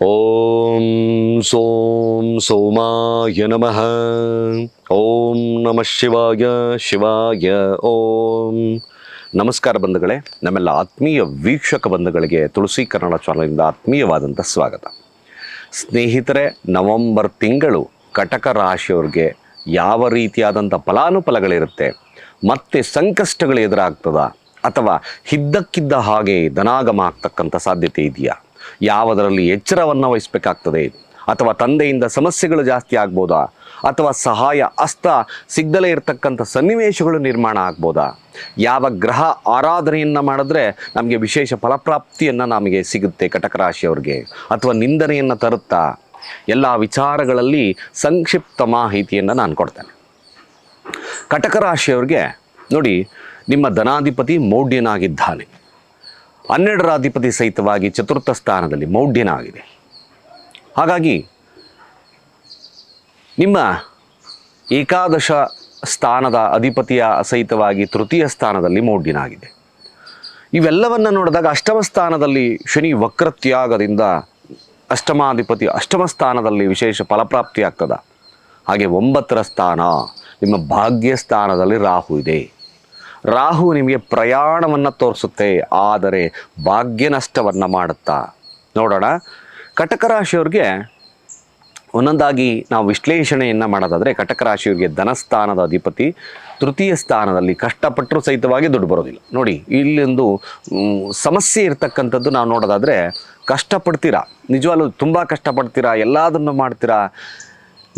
ಓಂ ಸೋಂ ಸೋಮಾಯ ನಮಃ ಓಂ ನಮಃ ಶಿವಾಯ ಶಿವಾಯ ಓಂ ನಮಸ್ಕಾರ ಬಂಧುಗಳೇ ನಮ್ಮೆಲ್ಲ ಆತ್ಮೀಯ ವೀಕ್ಷಕ ಬಂಧುಗಳಿಗೆ ತುಳಸಿ ಕನ್ನಡ ಚಾನಲಿಂದ ಆತ್ಮೀಯವಾದಂಥ ಸ್ವಾಗತ. ಸ್ನೇಹಿತರೆ, ನವೆಂಬರ್ ತಿಂಗಳು ಕಟಕ ರಾಶಿಯವ್ರಿಗೆ ಯಾವ ರೀತಿಯಾದಂಥ ಫಲಾನುಫಲಗಳಿರುತ್ತೆ, ಮತ್ತೆ ಸಂಕಷ್ಟಗಳು ಎದುರಾಗ್ತದ, ಅಥವಾ ಹಿದ್ದಕ್ಕಿದ್ದ ಹಾಗೆ ಧನಾಗಮ ಆಗ್ತಕ್ಕಂಥ ಸಾಧ್ಯತೆ ಇದೆಯಾ? ಯಾವುದರಲ್ಲಿ ಎಚ್ಚರವನ್ನು ವಹಿಸಬೇಕಾಗ್ತದೆ? ಅಥವಾ ತಂದೆಯಿಂದ ಸಮಸ್ಯೆಗಳು ಜಾಸ್ತಿ ಆಗ್ಬೋದಾ? ಅಥವಾ ಸಹಾಯ, ಅಸ್ತ ಸಿಗ್ದಲೇ ಇರತಕ್ಕಂಥ ಸನ್ನಿವೇಶಗಳು ನಿರ್ಮಾಣ ಆಗ್ಬೋದಾ? ಯಾವ ಗ್ರಹ ಆರಾಧನೆಯನ್ನು ಮಾಡಿದ್ರೆ ನಮಗೆ ವಿಶೇಷ ಫಲಪ್ರಾಪ್ತಿಯನ್ನು ನಮಗೆ ಸಿಗುತ್ತೆ ಕಟಕ ರಾಶಿಯವ್ರಿಗೆ ಅಥವಾ ನಿಂದನೆಯನ್ನು ತರುತ್ತಾ? ಎಲ್ಲ ವಿಚಾರಗಳಲ್ಲಿ ಸಂಕ್ಷಿಪ್ತ ಮಾಹಿತಿಯನ್ನು ನಾನು ಕೊಡ್ತೇನೆ. ಕಟಕ ರಾಶಿಯವ್ರಿಗೆ ನೋಡಿ, ನಿಮ್ಮ ಧನಾಧಿಪತಿ ಮೌಢ್ಯನಾಗಿದ್ದಾನೆ. ಹನ್ನೆರಡರ ಅಧಿಪತಿ ಸಹಿತವಾಗಿ ಚತುರ್ಥ ಸ್ಥಾನದಲ್ಲಿ ಮೌಢ್ಯನಾಗಿದೆ. ಹಾಗಾಗಿ ನಿಮ್ಮ ಏಕಾದಶ ಸ್ಥಾನದ ಅಧಿಪತಿಯ ಸಹಿತವಾಗಿ ತೃತೀಯ ಸ್ಥಾನದಲ್ಲಿ ಮೌಢ್ಯನಾಗಿದೆ. ಇವೆಲ್ಲವನ್ನು ನೋಡಿದಾಗ ಅಷ್ಟಮ ಸ್ಥಾನದಲ್ಲಿ ಶನಿ ವಕ್ರತ್ಯಾಗದಿಂದ ಅಷ್ಟಮಾಧಿಪತಿ ಅಷ್ಟಮ ಸ್ಥಾನದಲ್ಲಿ ವಿಶೇಷ ಫಲಪ್ರಾಪ್ತಿ ಆಗ್ತದ ಹಾಗೆ ಒಂಬತ್ತರ ಸ್ಥಾನ ನಿಮ್ಮ ಭಾಗ್ಯ ಸ್ಥಾನದಲ್ಲಿ ರಾಹು ಇದೆ. ರಾಹು ನಿಮಗೆ ಪ್ರಯಾಣವನ್ನು ತೋರಿಸುತ್ತೆ, ಆದರೆ ಭಾಗ್ಯ ನಷ್ಟವನ್ನು ಮಾಡುತ್ತಾ? ನೋಡೋಣ. ಕಟಕ ರಾಶಿಯವ್ರಿಗೆ ಒಂದೊಂದಾಗಿ ನಾವು ವಿಶ್ಲೇಷಣೆಯನ್ನು ಮಾಡೋದಾದರೆ, ಕಟಕ ರಾಶಿಯವರಿಗೆ ಧನಸ್ಥಾನದ ಅಧಿಪತಿ ತೃತೀಯ ಸ್ಥಾನದಲ್ಲಿ ಕಷ್ಟಪಟ್ಟರೂ ಸಹಿತವಾಗಿ ದುಡ್ಡು ಬರೋದಿಲ್ಲ. ನೋಡಿ, ಇಲ್ಲೊಂದು ಸಮಸ್ಯೆ ಇರತಕ್ಕಂಥದ್ದು ನಾವು ನೋಡೋದಾದರೆ, ಕಷ್ಟಪಡ್ತೀರಾ? ನಿಜವಾಗ್ಲೂ ತುಂಬ ಕಷ್ಟಪಡ್ತೀರಾ? ಎಲ್ಲದನ್ನು ಮಾಡ್ತೀರಾ?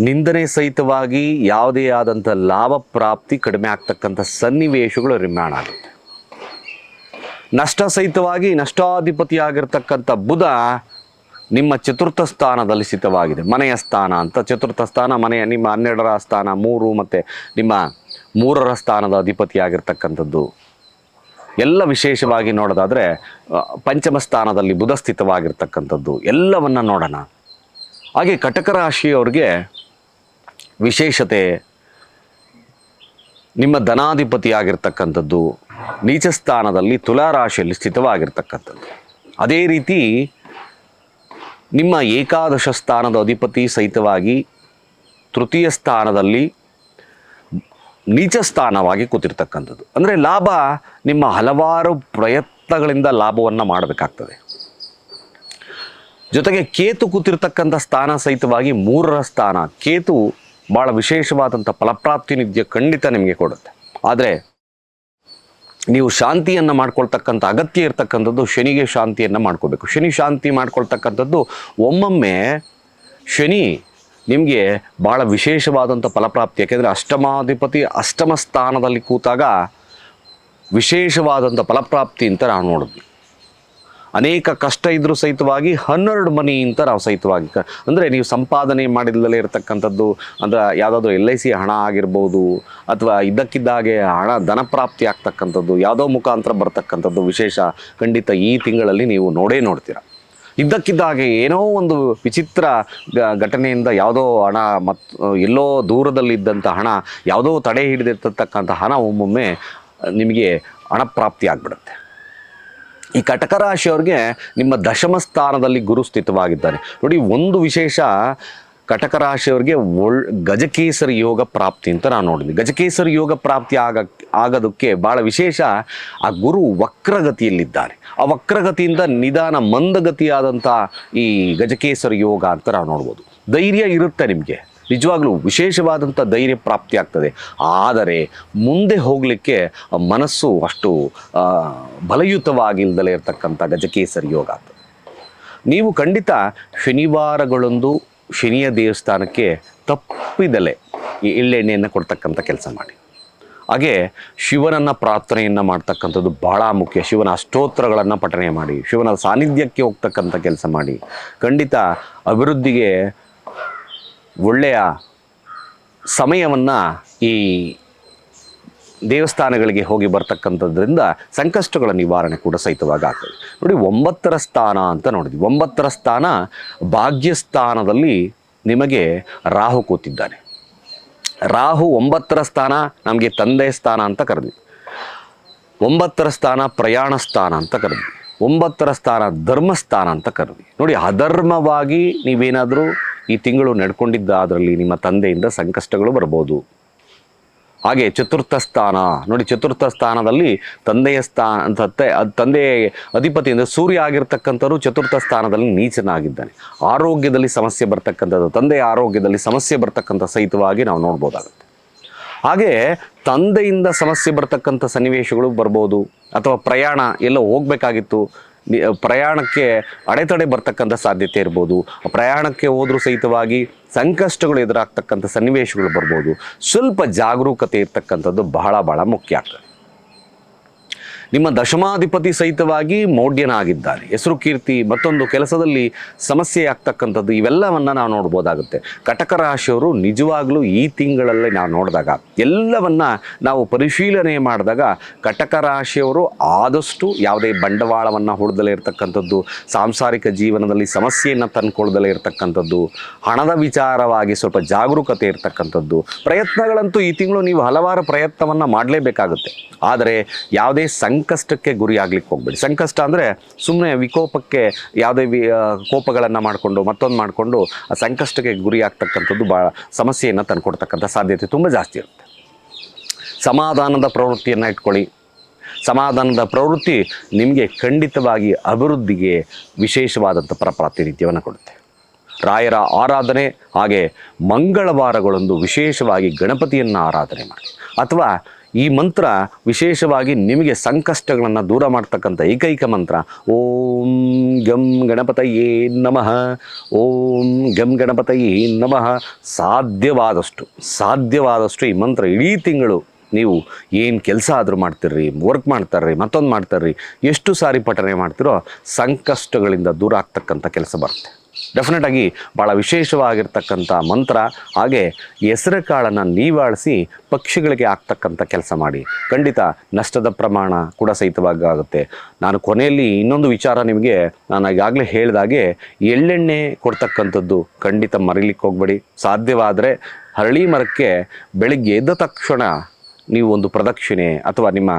ನಿಂದನೆ ಸಹಿತವಾಗಿ ಯಾವುದೇ ಆದಂಥ ಲಾಭ ಪ್ರಾಪ್ತಿ ಕಡಿಮೆ ಆಗ್ತಕ್ಕಂಥ ಸನ್ನಿವೇಶಗಳು ನಿರ್ಮಾಣ ಆಗುತ್ತೆ. ನಷ್ಟ ಸಹಿತವಾಗಿ ನಷ್ಟಾಧಿಪತಿಯಾಗಿರ್ತಕ್ಕಂಥ ಬುಧ ನಿಮ್ಮ ಚತುರ್ಥ ಸ್ಥಾನದಲ್ಲಿ ಸ್ಥಿತವಾಗಿದೆ. ಮನೆಯ ಸ್ಥಾನ ಅಂತ. ಚತುರ್ಥ ಸ್ಥಾನ ಮನೆಯ ನಿಮ್ಮ ಹನ್ನೆರಡರ ಸ್ಥಾನ, ಮೂರು ಮತ್ತು ನಿಮ್ಮ ಮೂರರ ಸ್ಥಾನದ ಅಧಿಪತಿಯಾಗಿರ್ತಕ್ಕಂಥದ್ದು. ಎಲ್ಲ ವಿಶೇಷವಾಗಿ ನೋಡೋದಾದರೆ ಪಂಚಮ ಸ್ಥಾನದಲ್ಲಿ ಬುಧ ಸ್ಥಿತವಾಗಿರ್ತಕ್ಕಂಥದ್ದು. ಎಲ್ಲವನ್ನು ನೋಡೋಣ. ಹಾಗೆ ಕಟಕ ರಾಶಿಯವ್ರಿಗೆ ವಿಶೇಷತೆ ನಿಮ್ಮ ಧನಾಧಿಪತಿಯಾಗಿರ್ತಕ್ಕಂಥದ್ದು ನೀಚ ಸ್ಥಾನದಲ್ಲಿ ತುಲಾರಾಶಿಯಲ್ಲಿ ಸ್ಥಿತವಾಗಿರ್ತಕ್ಕಂಥದ್ದು. ಅದೇ ರೀತಿ ನಿಮ್ಮ ಏಕಾದಶ ಸ್ಥಾನದ ಅಧಿಪತಿ ಸಹಿತವಾಗಿ ತೃತೀಯ ಸ್ಥಾನದಲ್ಲಿ ನೀಚ ಸ್ಥಾನವಾಗಿ ಕೂತಿರ್ತಕ್ಕಂಥದ್ದು. ಅಂದರೆ ಲಾಭ ನಿಮ್ಮ ಹಲವಾರು ಪ್ರಯತ್ನಗಳಿಂದ ಲಾಭವನ್ನು ಮಾಡಬೇಕಾಗ್ತದೆ. ಜೊತೆಗೆ ಕೇತು ಕೂತಿರ್ತಕ್ಕಂಥ ಸ್ಥಾನ ಸಹಿತವಾಗಿ ಮೂರರ ಸ್ಥಾನ, ಕೇತು ಭಾಳ ವಿಶೇಷವಾದಂಥ ಫಲಪ್ರಾಪ್ತಿ ನಿದ್ಯ ಖಂಡಿತ ನಿಮಗೆ ಕೊಡುತ್ತೆ. ಆದರೆ ನೀವು ಶಾಂತಿಯನ್ನು ಮಾಡ್ಕೊಳ್ತಕ್ಕಂಥ ಅಗತ್ಯ ಇರತಕ್ಕಂಥದ್ದು ಶನಿಗೆ ಶಾಂತಿಯನ್ನು ಮಾಡ್ಕೋಬೇಕು. ಶನಿ ಶಾಂತಿ ಮಾಡ್ಕೊಳ್ತಕ್ಕಂಥದ್ದು ಒಮ್ಮೊಮ್ಮೆ ಶನಿ ನಿಮಗೆ ಭಾಳ ವಿಶೇಷವಾದಂಥ ಫಲಪ್ರಾಪ್ತಿ. ಯಾಕೆಂದರೆ ಅಷ್ಟಮಾಧಿಪತಿ ಅಷ್ಟಮ ಸ್ಥಾನದಲ್ಲಿ ಕೂತಾಗ ವಿಶೇಷವಾದಂಥ ಫಲಪ್ರಾಪ್ತಿ ಅಂತ ನಾವು ನೋಡಿದ್ವಿ. ಅನೇಕ ಕಷ್ಟ ಇದ್ರೂ ಸಹಿತವಾಗಿ ಹನ್ನೆರಡು ಮನಿ ಅಂತ ನಾವು ಸಹಿತವಾಗಿ ಅಂದರೆ ನೀವು ಸಂಪಾದನೆ ಮಾಡಿದಲ್ಲೇ ಇರತಕ್ಕಂಥದ್ದು, ಅಂದರೆ ಯಾವುದಾದ್ರೂ ಎಲ್ ಐ ಸಿ ಹಣ ಆಗಿರ್ಬೋದು, ಅಥವಾ ಇದ್ದಕ್ಕಿದ್ದಾಗೆ ಹಣ ಧನಪ್ರಾಪ್ತಿ ಆಗ್ತಕ್ಕಂಥದ್ದು, ಯಾವುದೋ ಮುಖಾಂತರ ಬರ್ತಕ್ಕಂಥದ್ದು ವಿಶೇಷ ಖಂಡಿತ ಈ ತಿಂಗಳಲ್ಲಿ ನೀವು ನೋಡೇ ನೋಡ್ತೀರ. ಇದ್ದಕ್ಕಿದ್ದಾಗೆ ಏನೋ ಒಂದು ವಿಚಿತ್ರ ಘಟನೆಯಿಂದ ಯಾವುದೋ ಹಣ ಮತ್ತು ಎಲ್ಲೋ ದೂರದಲ್ಲಿದ್ದಂಥ ಹಣ, ಯಾವುದೋ ತಡೆ ಹಿಡಿದಿರ್ತಕ್ಕಂಥ ಹಣ ಒಮ್ಮೊಮ್ಮೆ ನಿಮಗೆ ಹಣ ಪ್ರಾಪ್ತಿ ಆಗಿಬಿಡುತ್ತೆ. ಈ ಕಟಕ ರಾಶಿಯವ್ರಿಗೆ ನಿಮ್ಮ ದಶಮ ಸ್ಥಾನದಲ್ಲಿ ಗುರು ಸ್ಥಿತವಾಗಿದ್ದಾನೆ ನೋಡಿ, ಒಂದು ವಿಶೇಷ ಕಟಕ ರಾಶಿಯವ್ರಿಗೆ ಒಳ್ ಗಜಕೇಸರಿ ಯೋಗ ಪ್ರಾಪ್ತಿ ಅಂತ ನಾವು ನೋಡಿದ್ವಿ ಗಜಕೇಸರಿ ಯೋಗ ಪ್ರಾಪ್ತಿ ಆಗ ಆಗೋದಕ್ಕೆ ಭಾಳ ವಿಶೇಷ ಆ ಗುರು ವಕ್ರಗತಿಯಲ್ಲಿದ್ದಾರೆ. ಆ ವಕ್ರಗತಿಯಿಂದ ನಿಧಾನ ಮಂದಗತಿಯಾದಂಥ ಈ ಗಜಕೇಸರಿ ಯೋಗ ಅಂತ ನಾವು ನೋಡ್ಬೋದು. ಧೈರ್ಯ ಇರುತ್ತೆ ನಿಮಗೆ. ನಿಜವಾಗ್ಲೂ ವಿಶೇಷವಾದಂಥ ಧೈರ್ಯ ಪ್ರಾಪ್ತಿ ಆಗ್ತದೆ. ಆದರೆ ಮುಂದೆ ಹೋಗಲಿಕ್ಕೆ ಮನಸ್ಸು ಅಷ್ಟು ಬಲಯುತವಾಗಿಲ್ದಲೇ ಇರತಕ್ಕಂಥ ಗಜಕೇಸರಿ ಯೋಗ ಆಗ್ತದೆ. ನೀವು ಖಂಡಿತ ಶನಿವಾರಗಳೊಂದು ಶನಿಯ ದೇವಸ್ಥಾನಕ್ಕೆ ತಪ್ಪಿದಲೆ ಈ ಎಳ್ಳೆಣ್ಣೆಯನ್ನು ಕೊಡ್ತಕ್ಕಂಥ ಕೆಲಸ ಮಾಡಿ. ಹಾಗೆ ಶಿವನನ್ನು ಪ್ರಾರ್ಥನೆಯನ್ನು ಮಾಡ್ತಕ್ಕಂಥದ್ದು ಭಾಳ ಮುಖ್ಯ. ಶಿವನ ಅಷ್ಟೋತ್ತರಗಳನ್ನು ಪಠನೆ ಮಾಡಿ, ಶಿವನ ಸಾನ್ನಿಧ್ಯಕ್ಕೆ ಹೋಗ್ತಕ್ಕಂಥ ಕೆಲಸ ಮಾಡಿ, ಖಂಡಿತ ಅಭಿವೃದ್ಧಿಗೆ ಒಳ್ಳೆಯ ಸಮಯವನ್ನು ಈ ದೇವಸ್ಥಾನಗಳಿಗೆ ಹೋಗಿ ಬರ್ತಕ್ಕಂಥದ್ರಿಂದ ಸಂಕಷ್ಟಗಳ ನಿವಾರಣೆ ಕೂಡ ಸಹಿತವಾಗಿ ಆಗ್ತದೆ. ನೋಡಿ, ಒಂಬತ್ತರ ಸ್ಥಾನ ಅಂತ ನೋಡಿದ್ವಿ. ಒಂಬತ್ತರ ಸ್ಥಾನ ಭಾಗ್ಯಸ್ಥಾನದಲ್ಲಿ ನಿಮಗೆ ರಾಹು ಕೂತಿದ್ದಾನೆ. ರಾಹು ಒಂಬತ್ತರ ಸ್ಥಾನ, ನಮಗೆ ತಂದೆ ಸ್ಥಾನ ಅಂತ ಕರೆದ್ವಿ. ಒಂಬತ್ತರ ಸ್ಥಾನ ಪ್ರಯಾಣ ಸ್ಥಾನ ಅಂತ ಕರೆದ್ವಿ. ಒಂಬತ್ತರ ಸ್ಥಾನ ಧರ್ಮಸ್ಥಾನ ಅಂತ ಕರೆದ್ವಿ. ನೋಡಿ, ಅಧರ್ಮವಾಗಿ ನೀವೇನಾದರೂ ಈ ತಿಂಗಳು ನಡ್ಕೊಂಡಿದ್ದ ಅದರಲ್ಲಿ ನಿಮ್ಮ ತಂದೆಯಿಂದ ಸಂಕಷ್ಟಗಳು ಬರ್ಬೋದು. ಹಾಗೆ ಚತುರ್ಥ ಸ್ಥಾನ, ನೋಡಿ ಚತುರ್ಥ ಸ್ಥಾನದಲ್ಲಿ ತಂದೆಯ ಸ್ಥಾನ ತಂದೆ ಅಧಿಪತಿ ಅಂದರೆ ಸೂರ್ಯ ಆಗಿರ್ತಕ್ಕಂಥವ್ರು ಚತುರ್ಥ ಸ್ಥಾನದಲ್ಲಿ ನೀಚನಾಗಿದ್ದಾನೆ. ಆರೋಗ್ಯದಲ್ಲಿ ಸಮಸ್ಯೆ ಬರ್ತಕ್ಕಂಥದ್ದು ತಂದೆಯ ಆರೋಗ್ಯದಲ್ಲಿ ಸಮಸ್ಯೆ ಬರ್ತಕ್ಕಂಥ ಸಹಿತವಾಗಿ ನಾವು ನೋಡ್ಬೋದಾಗುತ್ತೆ. ಹಾಗೆ ತಂದೆಯಿಂದ ಸಮಸ್ಯೆ ಬರ್ತಕ್ಕಂಥ ಸನ್ನಿವೇಶಗಳು ಬರ್ಬೋದು, ಅಥವಾ ಪ್ರಯಾಣ ಎಲ್ಲೋ ಹೋಗ್ಬೇಕಾಗಿತ್ತು ಪ್ರಯಾಣಕ್ಕೆ ಅಡೆತಡೆ ಬರ್ತಕ್ಕಂಥ ಸಾಧ್ಯತೆ ಇರ್ಬೋದು. ಪ್ರಯಾಣಕ್ಕೆ ಹೋದರೂ ಸಹಿತವಾಗಿ ಸಂಕಷ್ಟಗಳು ಎದುರಾಗ್ತಕ್ಕಂಥ ಸನ್ನಿವೇಶಗಳು ಬರ್ಬೋದು. ಸ್ವಲ್ಪ ಜಾಗರೂಕತೆ ಇರ್ತಕ್ಕಂಥದ್ದು ಬಹಳ ಬಹಳ ಮುಖ್ಯ. ಆಗ್ತದೆ ನಿಮ್ಮ ದಶಮಾಧಿಪತಿ ಸಹಿತವಾಗಿ ಮೌಢ್ಯನಾಗಿದ್ದಾನೆ ಹೆಸರು ಕೀರ್ತಿ, ಮತ್ತೊಂದು ಕೆಲಸದಲ್ಲಿ ಸಮಸ್ಯೆ ಆಗ್ತಕ್ಕಂಥದ್ದು ಇವೆಲ್ಲವನ್ನು ನಾವು ನೋಡ್ಬೋದಾಗುತ್ತೆ. ಕಟಕ ರಾಶಿಯವರು ನಿಜವಾಗ್ಲೂ ಈ ತಿಂಗಳಲ್ಲಿ ನಾವು ನೋಡಿದಾಗ, ಎಲ್ಲವನ್ನ ನಾವು ಪರಿಶೀಲನೆ ಮಾಡಿದಾಗ ಕಟಕ ರಾಶಿಯವರು ಆದಷ್ಟು ಯಾವುದೇ ಬಂಡವಾಳವನ್ನು ಹೊಡೆದಲೇ ಇರತಕ್ಕಂಥದ್ದು, ಸಾಂಸಾರಿಕ ಜೀವನದಲ್ಲಿ ಸಮಸ್ಯೆಯನ್ನು ತಂದ್ಕೊಳ್ದಲೇ ಇರತಕ್ಕಂಥದ್ದು, ಹಣದ ವಿಚಾರವಾಗಿ ಸ್ವಲ್ಪ ಜಾಗರೂಕತೆ ಇರತಕ್ಕಂಥದ್ದು, ಪ್ರಯತ್ನಗಳಂತೂ ಈ ತಿಂಗಳು ನೀವು ಹಲವಾರು ಪ್ರಯತ್ನವನ್ನು ಮಾಡಲೇಬೇಕಾಗುತ್ತೆ. ಆದರೆ ಯಾವುದೇ ಸಂಕಷ್ಟಕ್ಕೆ ಗುರಿ ಆಗ್ಲಿಕ್ಕೆ ಹೋಗ್ಬೇಡಿ. ಸಂಕಷ್ಟ ಅಂದರೆ ಸುಮ್ಮನೆ ವಿಕೋಪಕ್ಕೆ ಯಾವುದೇ ವಿ ಕೋಪಗಳನ್ನು ಮಾಡಿಕೊಂಡು ಮತ್ತೊಂದು ಮಾಡಿಕೊಂಡು ಸಂಕಷ್ಟಕ್ಕೆ ಗುರಿ ಆಗ್ತಕ್ಕಂಥದ್ದು ಭಾಳ ಸಮಸ್ಯೆಯನ್ನು ತಂದುಕೊಡ್ತಕ್ಕಂಥ ಸಾಧ್ಯತೆ ತುಂಬ ಜಾಸ್ತಿ ಇರುತ್ತೆ. ಸಮಾಧಾನದ ಪ್ರವೃತ್ತಿಯನ್ನು ಇಟ್ಕೊಳ್ಳಿ. ಸಮಾಧಾನದ ಪ್ರವೃತ್ತಿ ನಿಮಗೆ ಖಂಡಿತವಾಗಿ ಅಭಿವೃದ್ಧಿಗೆ ವಿಶೇಷವಾದಂಥ ಪರ ಪ್ರಾತಿನಿಧ್ಯವನ್ನು ಕೊಡುತ್ತೆ. ರಾಯರ ಆರಾಧನೆ ಹಾಗೆ ಮಂಗಳವಾರಗಳೊಂದು ವಿಶೇಷವಾಗಿ ಗಣಪತಿಯನ್ನು ಆರಾಧನೆ ಮಾಡಿ. ಅಥವಾ ಈ ಮಂತ್ರ ವಿಶೇಷವಾಗಿ ನಿಮಗೆ ಸಂಕಷ್ಟಗಳನ್ನು ದೂರ ಮಾಡ್ತಕ್ಕಂಥ ಏಕೈಕ ಮಂತ್ರ. ಓಂ ಗಂ ಗಣಪತಯೇ ನಮಃ. ಓಂ ಗಂ ಗಣಪತಯೇ ನಮಃ. ಸಾಧ್ಯವಾದಷ್ಟು ಸಾಧ್ಯವಾದಷ್ಟು ಈ ಮಂತ್ರ ಇಡೀ ತಿಂಗಳು ನೀವು ಏನು ಕೆಲಸ ಆದರೂ ಮಾಡ್ತೀರ್ರಿ ವರ್ಕ್ ಮಾಡ್ತಾರ್ರಿ, ಮತ್ತೊಂದು ಮಾಡ್ತಾರ್ರಿ, ಎಷ್ಟು ಸಾರಿ ಪಠನೆ ಮಾಡ್ತೀರೋ ಸಂಕಷ್ಟಗಳಿಂದ ದೂರ ಆಗ್ತಕ್ಕಂಥ ಕೆಲಸ ಬರುತ್ತೆ. ಡೆಫಿನೆಟ್ ಆಗಿ ಭಾಳ ವಿಶೇಷವಾಗಿರ್ತಕ್ಕಂಥ ಮಂತ್ರ. ಹಾಗೆ ಹೆಸರು ಕಾಳನ್ನು ನೀವಾಳಿಸಿ ಪಕ್ಷಿಗಳಿಗೆ ಆಗ್ತಕ್ಕಂಥ ಕೆಲಸ ಮಾಡಿ. ಖಂಡಿತ ನಷ್ಟದ ಪ್ರಮಾಣ ಕೂಡ ಸಹಿತವಾಗಿ ಆಗುತ್ತೆ. ನಾನು ಕೊನೆಯಲ್ಲಿ ಇನ್ನೊಂದು ವಿಚಾರ ನಿಮಗೆ ನಾನು ಈಗಾಗಲೇ ಹೇಳಿದಾಗೆ ಎಳ್ಳೆಣ್ಣೆ ಕೊಡ್ತಕ್ಕಂಥದ್ದು ಖಂಡಿತ ಮರಿಲಿಕ್ಕೆ ಹೋಗಬೇಡಿ. ಸಾಧ್ಯವಾದರೆ ಹರಳಿ ಮರಕ್ಕೆ ಬೆಳಿಗ್ಗೆ ಎದ್ದ ತಕ್ಷಣ ನೀವು ಒಂದು ಪ್ರದಕ್ಷಿಣೆ ಅಥವಾ ನಿಮ್ಮ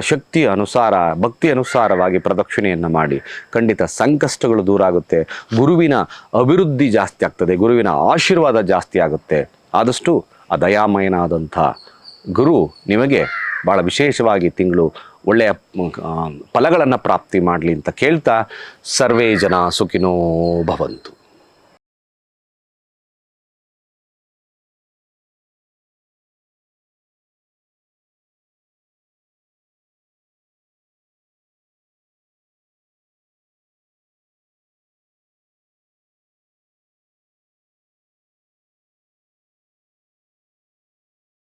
ಶಕ್ತಿಯ ಶಕ್ತಿ ಅನುಸಾರ, ಭಕ್ತಿ ಅನುಸಾರವಾಗಿ ಪ್ರದಕ್ಷಿಣೆಯನ್ನು ಮಾಡಿ. ಖಂಡಿತ ಸಂಕಷ್ಟಗಳು ದೂರ ಆಗುತ್ತೆ. ಗುರುವಿನ ಅಭಿವೃದ್ಧಿ ಜಾಸ್ತಿ ಆಗ್ತದೆ. ಗುರುವಿನ ಆಶೀರ್ವಾದ ಜಾಸ್ತಿ ಆಗುತ್ತೆ. ಆದಷ್ಟು ಆ ದಯಾಮಯನಾದಂಥ ಗುರು ನಿಮಗೆ ಭಾಳ ವಿಶೇಷವಾಗಿ ತಿಂಗಳು ಒಳ್ಳೆಯ ಫಲಗಳನ್ನು ಪ್ರಾಪ್ತಿ ಮಾಡಲಿ ಅಂತ ಕೇಳ್ತಾ ಸರ್ವೇ ಜನ ಸುಖಿನೋ ಭವಂತು.